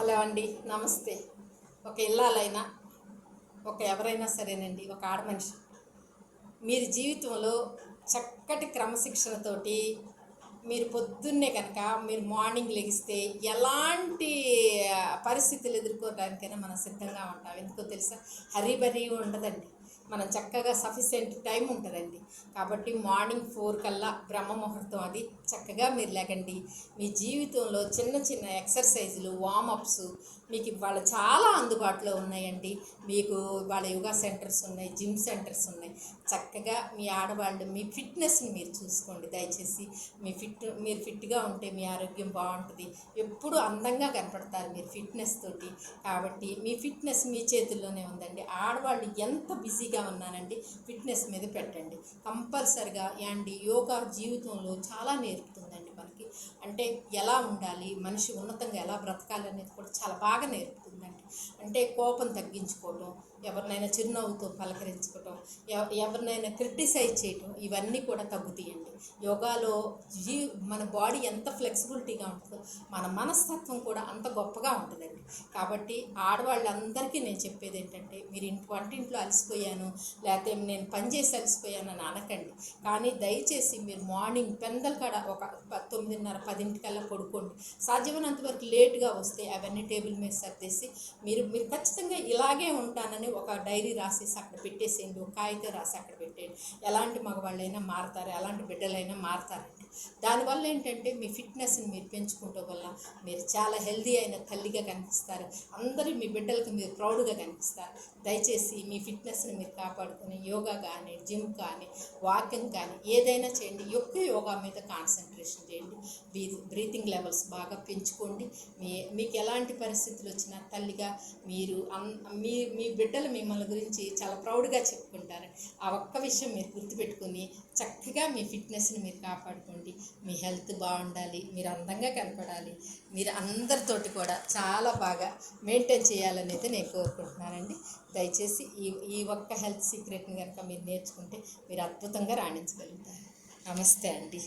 Hello అండి నమస్తే. ఒక ఇల్లాలైనా ఒక ఎవరైనా సరేనండి ఒక ఆడ మనిషి. మీరు జీవితంలో చక్కటి క్రమశిక్షణతోటి మీరు పొద్దున్నే కనుక మీరు మార్నింగ్ లెగిస్తే ఎలాంటి పరిస్థితులు ఎదుర్కోవడానికైనా మనం సిద్ధంగా ఉంటాం. ఎందుకో తెలుసా? హరిబరి ఉండదండి మనం చక్కగా సఫిషియెంట్ టైం ఉంటుందండి. కాబట్టి మార్నింగ్ ఫోర్ కల్లా బ్రహ్మ ముహూర్తం అది చక్కగా మీరు లేకండి. మీ జీవితంలో చిన్న చిన్న ఎక్సర్సైజులు వామప్స్ మీకు ఇవాళ చాలా అందుబాటులో ఉన్నాయండి. మీకు ఇవాళ యోగా సెంటర్స్ ఉన్నాయి జిమ్ సెంటర్స్ ఉన్నాయి. చక్కగా మీ ఆడవాళ్ళు మీ ఫిట్నెస్ని మీరు చూసుకోండి. దయచేసి మీ ఫిట్ మీరు ఫిట్గా ఉంటే మీ ఆరోగ్యం బాగుంటుంది. ఎప్పుడు అందంగా కనపడతారు మీరు ఫిట్నెస్ తోటి. కాబట్టి మీ ఫిట్నెస్ మీ చేతుల్లోనే ఉందండి. ఆడవాళ్ళు ఎంత బిజీగా ఉన్నానండి. ఫిట్నెస్ మీద పెట్టండి. కంపల్సరిగా యాండి యోగా జీవితంలో చాలా నేర్పుతుందండి మనకి. అంటే ఎలా ఉండాలి మనిషి ఉన్నతంగా ఎలా బ్రతకాలి అనేది కూడా చాలా బాగా నేర్పుతుందండి. అంటే కోపం తగ్గించుకోవడం ఎవరినైనా చిరునవ్వుతో పలకరించుకోవటం ఎవ- ఎవరినైనా క్రిటిసైజ్ చేయటం ఇవన్నీ కూడా తగ్గుతాయండి. యోగాలో జీ మన బాడీ ఎంత ఫ్లెక్సిబిలిటీగా ఉంటుందో మన మనస్తత్వం కూడా అంత గొప్పగా ఉంటుందండి. కాబట్టి ఆడవాళ్ళందరికీ నేను చెప్పేది ఏంటంటే మీరు ఇంటి వంటింట్లో అలసిపోయాను లేకపోతే నేను పని చేసి అలసిపోయాను అని అనకండి. కానీ దయచేసి మీరు మార్నింగ్ పెందల కాడ ఒక ప- తొమ్మిదిన్నర పదింటికల్లా పడుకోండి. సాధ్యమైనంత వరకు లేట్గా వస్తే అవన్నీ టేబుల్ మీద సర్దేసి మీరు మీరు ఖచ్చితంగా ఇలాగే ఉంటానని ఒక డైరీ రాసేసి అక్కడ పెట్టేసేయండి ఒక కాగితం రాసి అక్కడ పెట్టేయండి. ఎలాంటి మగవాళ్ళైనా మారుతారు ఎలాంటి బిడ్డలైనా మారుతారండి దానివల్ల ఏంటంటే మీ ఫిట్నెస్ని మీరు పెంచుకుంటూ వల్ల మీరు చాలా హెల్దీ అయిన తల్లిగా కనిపిస్తారు. అందరూ మీ బిడ్డలకు మీరు ప్రౌడ్గా కనిపిస్తారు. దయచేసి మీ ఫిట్నెస్ని మీరు కాపాడుకొని యోగా కానీ జిమ్ కానీ వాకింగ్ కానీ ఏదైనా చేయండి. ఎక్కువ యోగా మీద కాన్సన్ట్రేషన్ చేయండి. బ్రీతింగ్ లెవెల్స్ బాగా పెంచుకోండి. మీ మీకు ఎలాంటి పరిస్థితులు వచ్చినా తల్లిగా మీరు అన్ మీ బిడ్డ బిడ్డలు మిమ్మల్ని గురించి చాలా ప్రౌడ్గా చెప్పుకుంటారు. ఆ ఒక్క విషయం మీరు గుర్తుపెట్టుకొని చక్కగా మీ ఫిట్నెస్ని మీరు కాపాడుకోండి. మీ హెల్త్ బాగుండాలి. మీరు అందంగా కనపడాలి. మీరు అందరితోటి కూడా చాలా బాగా మెయింటైన్ చేయాలనేది నేను కోరుకుంటున్నానండి. దయచేసి ఈ ఈ ఒక్క హెల్త్ సీక్రెట్ని కనుక మీరు నేర్చుకుంటే మీరు అద్భుతంగా రాణించగలుగుతారు. నమస్తే అండి.